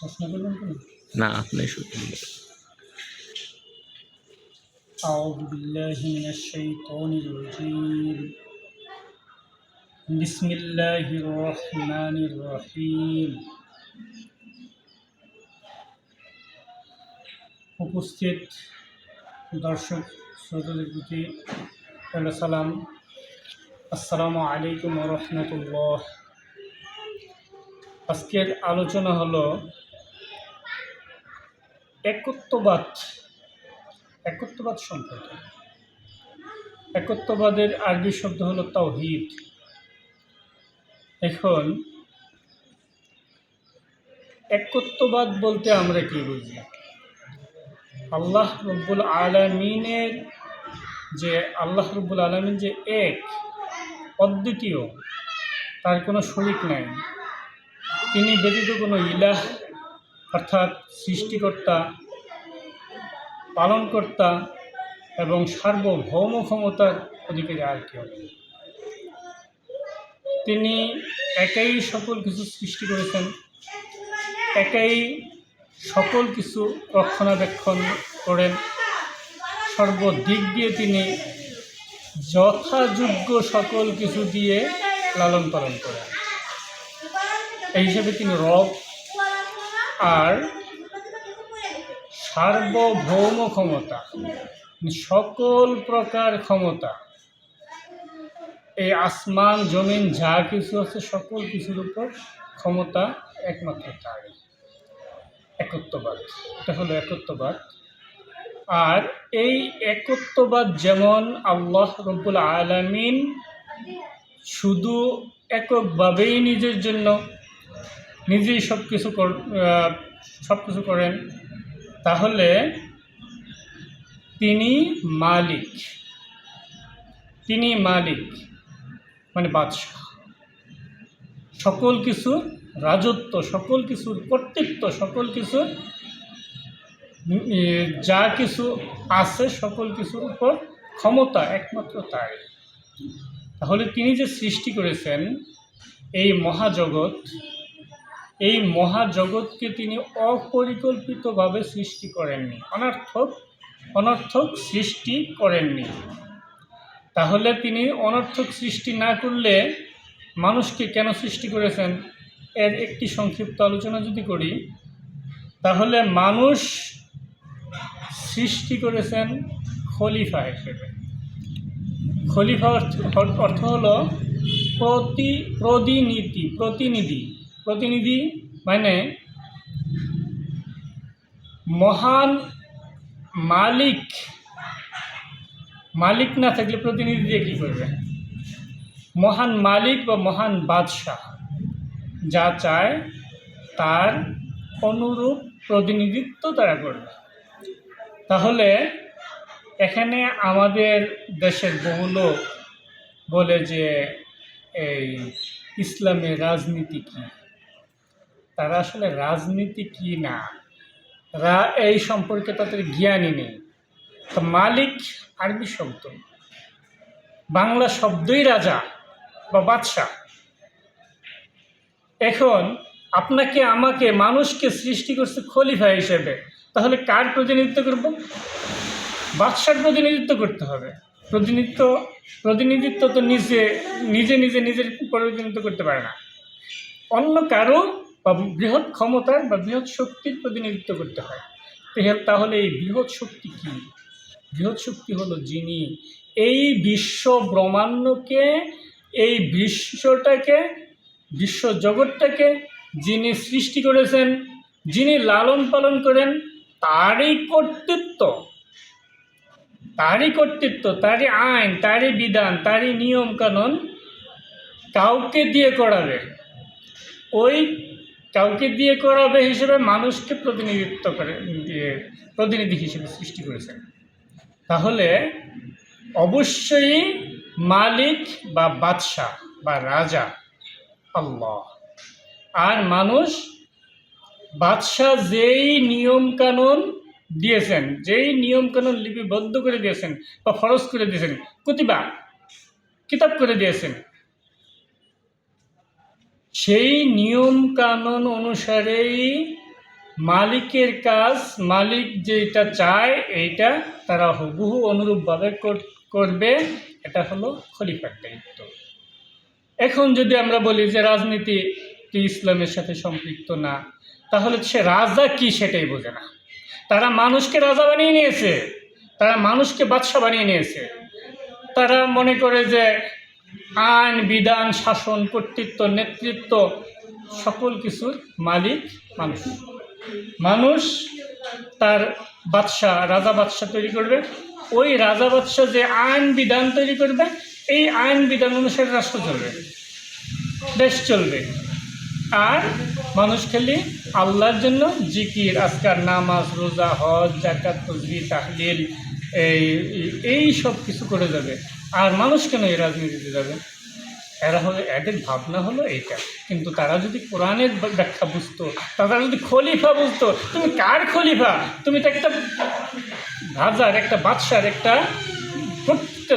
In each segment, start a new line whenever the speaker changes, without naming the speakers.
প্রশ্ন করবেন কি
না আপনি শুধু
أعوذ بالله من الشيطان الرجيم بسم الله الرحمن الرحيم উপস্থিত দর্শক শ্রোতাদের প্রতি রইল সালাম আসসালামু আলাইকুম রহমতুল্লাহ আজকের আলোচনা হলো একত্ববাদ একত্ববাদ সম্পর্কে। একত্ববাদের আরবি শব্দ হলো তাওহিদ। এখন, একত্ববাদ বলতে আমরা কি বুঝি? আল্লাহ রব্বুল আলমিনের যে, আল্লাহ রব্বুল আলমিন যে এক, অদ্বিতীয়, তার কোনো শরিক নাই। তিনি ব্যতীত কোনো ইলাহ অর্থাৎ সৃষ্টিকর্তা, পালনকর্তা এবং সার্বভৌম ক্ষমতার অধিকারী আর কেউ তিনি একাই সকল কিছু সৃষ্টি করেছেন, একাই সকল কিছু রক্ষণাবেক্ষণ করেন। সর্বদিক দিয়ে তিনি যথাযোগ্য সকল কিছু দিয়ে লালন পালন করেন। এই হিসেবে তিনি রব আর সার্বভৌম ক্ষমতা সকল প্রকার ক্ষমতা। এই আসমান, জমিন, যা কিছু আছে, সকল কিছুর উপর ক্ষমতা একমাত্র তার একত্ববাদ, এটা হলো একত্ববাদ। আর এই একত্ববাদ যেমন আল্লাহ রব্বুল আলামিন শুধু এককভাবেই নিজের জন্য নিজেই সব কিছু সব কিছু করেন, তাহলে তিনি মালিক। তিনি মালিক মানে বাদশাহ। সকল কিছু রাজত্ব, সকল কিছুর কর্তৃত্ব, সকল কিছুর যা কিছু আছে, সকল কিছুর উপর ক্ষমতা একমাত্র তাই তাহলে তিনি যে সৃষ্টি করেছেন, এই মহাজগৎ এই মহাজগৎকে তিনি অপরিকল্পিতভাবে সৃষ্টি করেননি, অনর্থক অনর্থক সৃষ্টি করেননি। তাহলে তিনি অনর্থক সৃষ্টি না করলে মানুষকে কেন সৃষ্টি করেছেন? এর একটি সংক্ষিপ্ত আলোচনা যদি করি, তাহলে মানুষ সৃষ্টি করেছেন খলিফা হিসেবে। খলিফা অর্থ হলো প্রতি প্রতিনিধি প্রতিনিধি। প্রতিনিধি মানে মহান মালিক মালিক না থাকলে প্রতিনিধি দিয়ে কী করবে? মহান মালিক বা মহান বাদশাহ যা চায় তার অনুরূপ প্রতিনিধিত্ব তারা করবে। তাহলে এখানে আমাদের দেশের বহু লোক বলে যে এই ইসলামের রাজনীতি কী? তারা আসলে রাজনীতি কি না? রা এই সম্পর্কে তাদের জ্ঞানই নেই। তো মালিক আরবি শব্দ। বাংলা শব্দই রাজা বা বাদশাহ। এখন আপনাকে, আমাকে, মানুষকে সৃষ্টি করছে খলিফা হিসেবে, তাহলে কার প্রতিনিধিত্ব করব? বাদশার প্রতিনিধিত্ব করতে হবে। প্রতিনিধিত্ব প্রতিনিধিত্ব তো নিজে নিজে নিজে, নিজের প্রতিনিধিত্ব করতে পারে না। অন্য কারও বা বৃহৎ ক্ষমতার বা বৃহৎ শক্তির প্রতিনিধিত্ব করতে হয়। তেহে- তাহলে এই বৃহৎ শক্তি কী? বৃহৎ শক্তি হলো যিনি এই বিশ্ব ব্রহ্মাণ্ডকে, এই বিশ্বটাকে, বিশ্ব জগৎটাকে যিনি সৃষ্টি করেছেন, যিনি লালন পালন করেন, তারই কর্তৃত্ব। তারই কর্তৃত্ব, তারই আইন, তারই বিধান, তারই নিয়ম কানুন কাউকে দিয়ে করাবে। ওই কাউকে দিয়ে করাবে হিসেবে মানুষকে প্রতিনিধিত্ব করে, দিয়ে প্রতিনিধি হিসেবে সৃষ্টি করেছেন। তাহলে অবশ্যই মালিক বা বাদশাহ বা রাজা আল্লাহ। আর মানুষ বাদশাহ যেই নিয়ম কানুন দিয়েছেন, যেই নিয়ম কানুন লিপিবদ্ধ করে দিয়েছেন বা ফরজ করে দিয়েছেন, কুতিবা, কিতাব করে দিয়েছেন সেই নিয়ম কানুন অনুসারেই মালিকের কাজ, মালিক যেটা চায় এইটা তারা হুবহু অনুরূপভাবে করবে। এটা হলো খলিফার দায়িত্ব। এখন যদি আমরা বলি যে রাজনীতি ইসলামের সাথে সম্পৃক্ত না, তাহলে সে রাজা কি সেটাই বোঝে না। তারা মানুষকে রাজা বানিয়ে নিয়েছে, তারা মানুষকে বাদশা বানিয়ে নিয়েছে। তারা মনে করে যে আইন, বিধান, শাসন, কর্তৃত্ব, নেতৃত্ব, সকল কিছুর মালিক মানুষ। মানুষ তার বাদশা রাজা বাদশা তৈরি করবে। ওই রাজা বাদশা যে আইন, বিধান তৈরি করবে, এই আইন, বিধান অনুসারে রাষ্ট্র চলবে, দেশ চলবে। আর মানুষ খালি আল্লাহর জন্য জিকির, আজকার নামাজ, রোজা, হজ জাকাত তসবি তাহলিল এই এই সব কিছু করে যাবে। আর মানুষ কেন এই রাজনীতিতে যাবে? এরা হলো, এদের ভাবনা হলো এইটা। কিন্তু তারা যদি কোরআনের ব্যাখ্যা বুঝতো, তারা যদি খলিফা বুঝতো, তুমি কার খলিফা? তুমি তো একটা রাজার, একটা বাদশার, একটা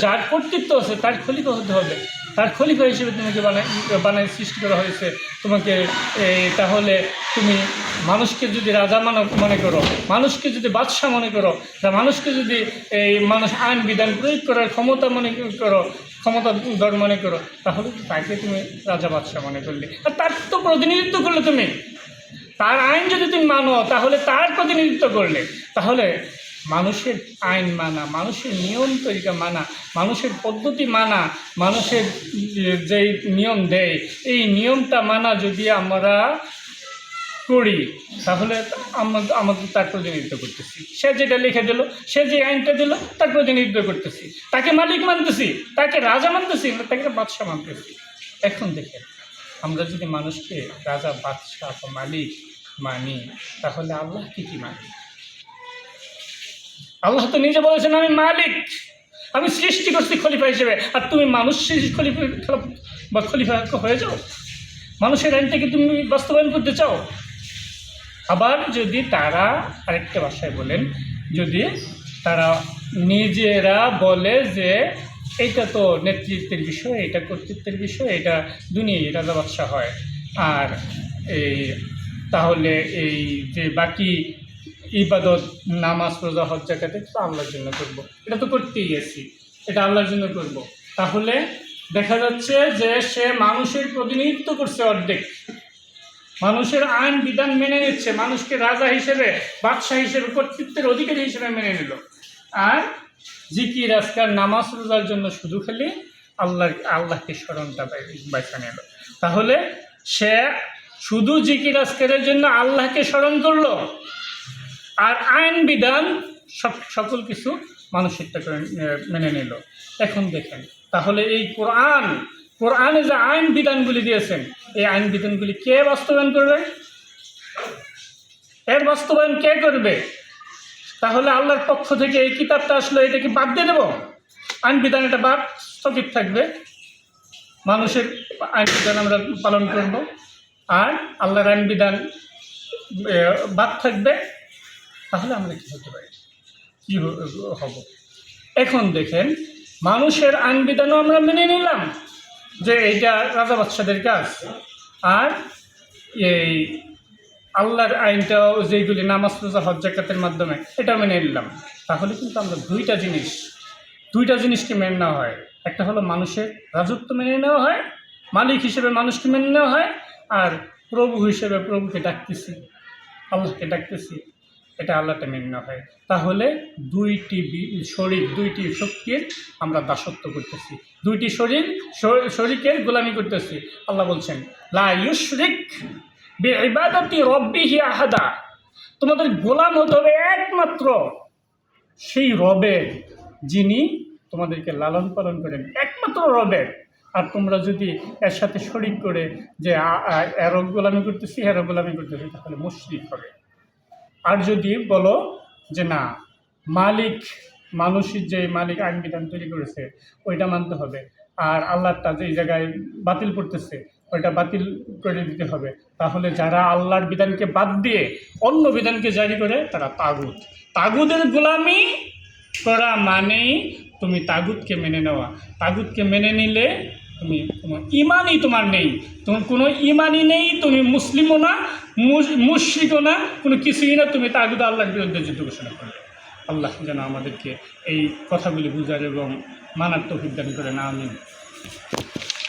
যার কর্তৃত্ব আছে, তার খলিফা হতে হবে। তার খলিফা হিসেবে তোমাকে বানাই বানাই, সৃষ্টি করা হয়েছে। তোমাকে তাহলে তুমি মানুষকে যদি রাজা মানো, মনে করো, মানুষকে যদি বাদশাহ মনে করো, তা মানুষকে যদি এই মানুষ আইন বিধান প্রয়োগ করার ক্ষমতা মনে করো, ক্ষমতা দর মনে করো, তাহলে তাকে তুমি রাজা বাদশাহ মনে করলে। আর তার তো প্রতিনিধিত্ব করলে তুমি। তার আইন যদি তুমি মানো, তাহলে তার প্রতিনিধিত্ব করলে। তাহলে মানুষের আইন মানা, মানুষের নিয়ম তরিকা মানা, মানুষের পদ্ধতি মানা, মানুষের যেই নিয়ম দেয়, এই নিয়মটা মানা যদি আমরা করি, তাহলে আমাদের তার প্রতিনিধিত্ব করতেছি। সে যেটা লিখে দিল, সে যে আইনটা দিল, তার প্রতিনিধিত্ব করতেছি। তাকে মালিক মানতেছি, তাকে রাজা মানতেছি, না তাকে বাদশাহ মানতেছি। এখন দেখেন, আমরা যদি মানুষকে রাজা, বাদশাহ মালিক মানি, তাহলে আল্লাহ কী কী মানি আল্লাহ তো নিজে বলেছেন, আমি মালিক। আমি সৃষ্টি করছি খলিফা হিসেবে। আর তুমি মানুষ খলিফা বা খলিফা হয়ে যাও। মানুষের আইনটাকে তুমি বাস্তবায়ন করতে চাও। আবার যদি তারা আরেকটা ভাষায় বলেন, যদি তারা নিজেরা বলে যে এটা তো নেতৃত্বের বিষয়, এটা কর্তৃত্বের বিষয়, এটা দুনিয়ায় রাজা বাদশাহ হয়। আর এই তাহলে এই যে বাকি ইবাদত, নামাজ, রোজা, হজ জাকাতে তো আল্লাহর জন্য করব। এটা তো করতেই আছি এটা আল্লাহর জন্য করব। তাহলে দেখা যাচ্ছে যে সে মানুষের প্রতিনিধিত্ব করছে অর্ধেক। মানুষের আইন, বিধান মেনে নিচ্ছে। মানুষকে রাজা হিসেবে, বাদশাহ হিসেবে, কর্তৃত্বের অধিকারী হিসেবে মেনে নিল। আর জিকির, আজকার, নামাজ, রোজার জন্য শুধু খালি আল্লাহ আল্লাহকে স্মরণটা বাইসা নিল। তাহলে সে শুধু জিকির, আজকারের জন্য আল্লাহকে স্মরণ করল? আর আইন বিধান সব, সকল কিছু মানুষেরটা করে মেনে নিল। এখন দেখেন, তাহলে এই কোরআন, কোরআনে যে আইন বিধানগুলি দিয়েছেন, এই আইন বিধানগুলি কে বাস্তবায়ন করবে? এর বাস্তবায়ন কে করবে? তাহলে আল্লাহর পক্ষ থেকে এই কিতাবটা আসলে এটা কি বাদ দিয়ে দেবো? আইন বিধান এটা বাদ, স্থগিত থাকবে। মানুষের আইন বিধান আমরা পালন করব। আর আল্লাহর আইন বিধান বাদ থাকবে। তাহলে আমরা কী হতে পারি? কী হব? এখন দেখেন, মানুষের আইন বিধানও আমরা মেনে নিলাম যে এইটা রাজা বাদশাদের কাজ। আর এই আল্লাহর আইনটাও যেগুলি নামাজ রোজা, হজ জাকাতের মাধ্যমে এটা মেনে নিলাম। তাহলে কিন্তু আমরা দুইটা জিনিস, দুইটা জিনিসকে মেনে নেওয়া হয়। একটা হলো মানুষের রাজত্ব মেনে নেওয়া হয়, মালিক হিসেবে মানুষকে মেনে নেওয়া হয়, আর প্রভু হিসেবে প্রভুকে ডাকতেছি, আল্লাহকে ডাকতেছি। এটা আল্লাহটা মেনে হয়। তাহলে দুইটি শরীর, দুইটি শক্তির আমরা দাসত্ব করতেছি। দুইটি শরীর শরীরের গোলামি করতেছি। আল্লাহ বলছেন আহাদা। তোমাদের গোলাম হতে হবে একমাত্র সেই রবের, যিনি তোমাদেরকে লালন পালন করেন। একমাত্র রবের। আর তোমরা যদি এর সাথে শরিক করে যে এরও গোলামি করতেছি এরও গোলামি করতেছি, তাহলে মুশরিক হবে। আর যদি বলো যে না, মালিক, মানুষের যে মালিক আইন বিধান তৈরি করেছে, ওইটা মানতে হবে। আর আল্লাহটা যেই জায়গায় বাতিল করতেছে, ওইটা বাতিল করে দিতে হবে। তাহলে যারা আল্লাহর বিধানকে বাদ দিয়ে অন্য বিধানকে জারি করে, তারা তাগুদ তাগুদের গোলামি করা মানেই তুমি তাগুদকে মেনে নেওয়া। তাগুদকে মেনে নিলে তুমি তোমার ইমানই তোমার নেই। তোমার কোনো ইমানই নেই, তুমি মুসলিমও না মুশরিকও না, কোনো কিছুই না। তুমি তাগুদ আল্লাহর বিরুদ্ধে যুদ্ধ ঘোষণা করবে আল্লাহ যেন আমাদেরকে এই কথাগুলি বুঝার এবং মানার তৌফিক করে না আমিন।